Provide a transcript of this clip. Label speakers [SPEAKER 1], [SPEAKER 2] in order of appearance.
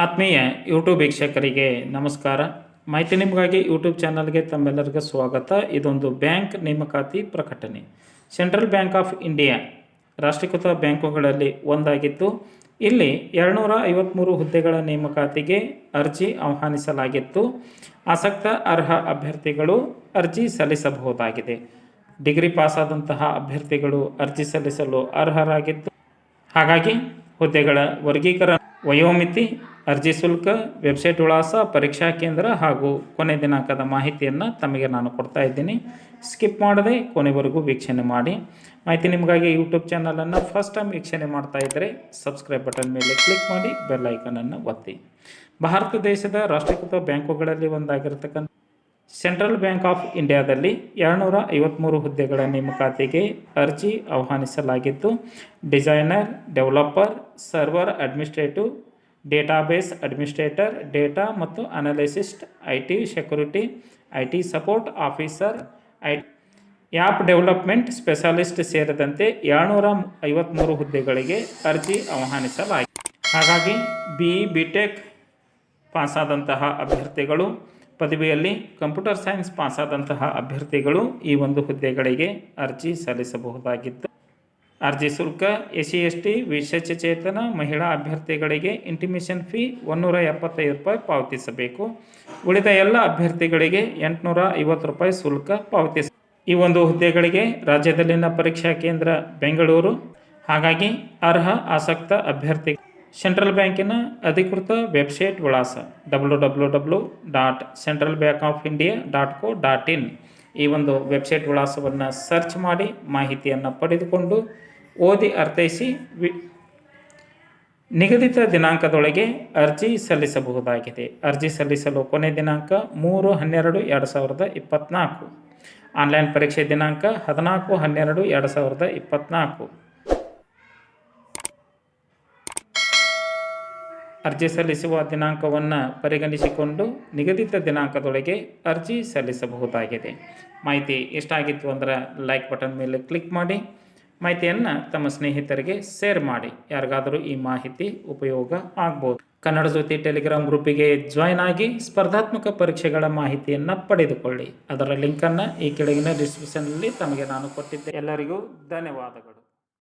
[SPEAKER 1] ಆತ್ಮೀಯ ಯೂಟ್ಯೂಬ್ ವೀಕ್ಷಕರಿಗೆ ನಮಸ್ಕಾರ. ಮಾಹಿತಿ ನಿಮಗಾಗಿ ಯೂಟ್ಯೂಬ್ ಚಾನಲ್ಗೆ ತಮ್ಮೆಲ್ಲರಿಗೂ ಸ್ವಾಗತ. ಇದೊಂದು ಬ್ಯಾಂಕ್ ನೇಮಕಾತಿ ಪ್ರಕಟಣೆ. ಸೆಂಟ್ರಲ್ ಬ್ಯಾಂಕ್ ಆಫ್ ಇಂಡಿಯಾ ರಾಷ್ಟ್ರೀಕೃತ ಬ್ಯಾಂಕುಗಳಲ್ಲಿ ಒಂದಾಗಿದ್ದು, ಇಲ್ಲಿ ಎರಡುನೂರ ಐವತ್ತ್ಮೂರು ಹುದ್ದೆಗಳ ನೇಮಕಾತಿಗೆ ಅರ್ಜಿ ಆಹ್ವಾನಿಸಲಾಗಿತ್ತು. ಆಸಕ್ತ ಅರ್ಹ ಅಭ್ಯರ್ಥಿಗಳು ಅರ್ಜಿ ಸಲ್ಲಿಸಬಹುದಾಗಿದೆ. ಡಿಗ್ರಿ ಪಾಸಾದಂತಹ ಅಭ್ಯರ್ಥಿಗಳು ಅರ್ಜಿ ಸಲ್ಲಿಸಲು ಅರ್ಹರಾಗಿದ್ದು, ಹಾಗಾಗಿ ಹುದ್ದೆಗಳ ವರ್ಗೀಕರಣ ವಯೋಮಿತಿ ಅರ್ಜಿ ಶುಲ್ಕ, ವೆಬ್ಸೈಟ್ ವಿಳಾಸ, ಪರೀಕ್ಷಾ ಕೇಂದ್ರ ಹಾಗೂ ಕೊನೆ ದಿನಾಂಕದ ಮಾಹಿತಿಯನ್ನು ತಮಗೆ ನಾನು ಕೊಡ್ತಾ ಇದ್ದೀನಿ. ಸ್ಕಿಪ್ ಮಾಡದೆ ಕೊನೆವರೆಗೂ ವೀಕ್ಷಣೆ ಮಾಡಿ. ಮಾಹಿತಿ ನಿಮಗಾಗಿ ಯೂಟ್ಯೂಬ್ ಚಾನಲನ್ನು ಫಸ್ಟ್ ಟೈಮ್ ವೀಕ್ಷಣೆ ಮಾಡ್ತಾ ಇದ್ದರೆ ಸಬ್ಸ್ಕ್ರೈಬ್ ಬಟನ್ ಮೇಲೆ ಕ್ಲಿಕ್ ಮಾಡಿ, ಬೆಲ್ ಐಕನನ್ನು ಒತ್ತಿ. ಭಾರತ ದೇಶದ ರಾಷ್ಟ್ರೀಕೃತ ಬ್ಯಾಂಕುಗಳಲ್ಲಿ ಒಂದಾಗಿರತಕ್ಕಂಥ ಸೆಂಟ್ರಲ್ ಬ್ಯಾಂಕ್ ಆಫ್ ಇಂಡಿಯಾದಲ್ಲಿ ಎರಡುನೂರ ಐವತ್ತ್ಮೂರು ಹುದ್ದೆಗಳ ನೇಮಕಾತಿಗೆ ಅರ್ಜಿ ಆಹ್ವಾನಿಸಲಾಗಿದ್ದು designer, developer, server administrative database administrator, data ಮತ್ತು analyst, I T security, I T support officer, I app development specialist ಸೇರಿದಂತೆ ಏಳ್ನೂರ ಐವತ್ತ್ಮೂರು ಹುದ್ದೆಗಳಿಗೆ ಅರ್ಜಿ ಆಹ್ವಾನಿಸಲಾಗಿದೆ. ಹಾಗಾಗಿ ಬಿ ಇ ಬಿ ಟೆಕ್ ಪಾಸಾದಂತಹ ಅಭ್ಯರ್ಥಿಗಳು, ಪದವಿಯಲ್ಲಿ ಕಂಪ್ಯೂಟರ್ ಸೈನ್ಸ್ ಪಾಸಾದಂತಹ ಅಭ್ಯರ್ಥಿಗಳು ಈ ಒಂದು ಹುದ್ದೆಗಳಿಗೆ ಅರ್ಜಿ ಸಲ್ಲಿಸಬಹುದಾಗಿತ್ತು. ಅರ್ಜಿ ಶುಲ್ಕ ಎಸ್ ಸಿ ಎಸ್ ಟಿ ವಿಶೇಷಚೇತನ, ಮಹಿಳಾ ಅಭ್ಯರ್ಥಿಗಳಿಗೆ ಇಂಟಿಮೇಷನ್ ಫೀ ಒನ್ನೂರ ಎಪ್ಪತ್ತೈದು ರೂಪಾಯಿ ಪಾವತಿಸಬೇಕು. ಉಳಿದ ಎಲ್ಲ ಅಭ್ಯರ್ಥಿಗಳಿಗೆ ಎಂಟುನೂರ ಐವತ್ತು ರೂಪಾಯಿ ಶುಲ್ಕ ಪಾವತಿಸ ಈ ಒಂದು ಹುದ್ದೆಗಳಿಗೆ ರಾಜ್ಯದಲ್ಲಿನ ಪರೀಕ್ಷಾ ಕೇಂದ್ರ ಬೆಂಗಳೂರು. ಹಾಗಾಗಿ ಅರ್ಹ, ಆಸಕ್ತ ಅಭ್ಯರ್ಥಿ ಸೆಂಟ್ರಲ್ ಬ್ಯಾಂಕಿನ ಅಧಿಕೃತ ವೆಬ್ಸೈಟ್ ವಿಳಾಸ W W W dot central bank of India dot co dot in ಈ ಒಂದು ವೆಬ್ಸೈಟ್ ವಿಳಾಸವನ್ನು ಸರ್ಚ್ ಮಾಡಿ ಮಾಹಿತಿಯನ್ನು ಪಡೆದುಕೊಂಡು ಓದಿ ಅರ್ಥೈಸಿ ವಿ ನಿಗದಿತ ದಿನಾಂಕದೊಳಗೆ ಅರ್ಜಿ ಸಲ್ಲಿಸಬಹುದಾಗಿದೆ. ಅರ್ಜಿ ಸಲ್ಲಿಸಲು ಕೊನೆ ದಿನಾಂಕ ಮೂರು ಹನ್ನೆರಡು ಎರಡು ಸಾವಿರದ ಇಪ್ಪತ್ತ್ನಾಲ್ಕು ಆನ್ಲೈನ್ ಪರೀಕ್ಷೆ ದಿನಾಂಕ ಹದಿನಾಲ್ಕು ಹನ್ನೆರಡು ಎರಡು ಸಾವಿರದ ಇಪ್ಪತ್ತ್ನಾಲ್ಕು ಅರ್ಜಿ ಸಲ್ಲಿಸುವ ದಿನಾಂಕವನ್ನು ಪರಿಗಣಿಸಿಕೊಂಡು ನಿಗದಿತ ದಿನಾಂಕದೊಳಗೆ ಅರ್ಜಿ ಸಲ್ಲಿಸಬಹುದಾಗಿದೆ. ಮಾಹಿತಿ ಇಷ್ಟ ಆಗಿತ್ತು ಅಂದರೆ ಲೈಕ್ ಬಟನ್ ಮೇಲೆ ಕ್ಲಿಕ್ ಮಾಡಿ. ಮಾಹಿತಿಯನ್ನು ತಮ್ಮ ಸ್ನೇಹಿತರಿಗೆ ಶೇರ್ ಮಾಡಿ. ಯಾರಿಗಾದರೂ ಈ ಮಾಹಿತಿ ಉಪಯೋಗ ಆಗ್ಬೋದು. ಕನ್ನಡ ಜ್ಯೋತಿ ಟೆಲಿಗ್ರಾಮ್ ಗ್ರೂಪಿಗೆ ಜಾಯ್ನ್ ಆಗಿ ಸ್ಪರ್ಧಾತ್ಮಕ ಪರೀಕ್ಷೆಗಳ ಮಾಹಿತಿಯನ್ನು ಪಡೆದುಕೊಳ್ಳಿ. ಅದರ ಲಿಂಕನ್ನು ಈ ಕೆಳಗಿನ ಡಿಸ್ಕ್ರಿಪ್ಷನ್ನಲ್ಲಿ ತಮಗೆ ನಾನು ಕೊಟ್ಟಿದ್ದೆ. ಎಲ್ಲರಿಗೂ ಧನ್ಯವಾದಗಳು.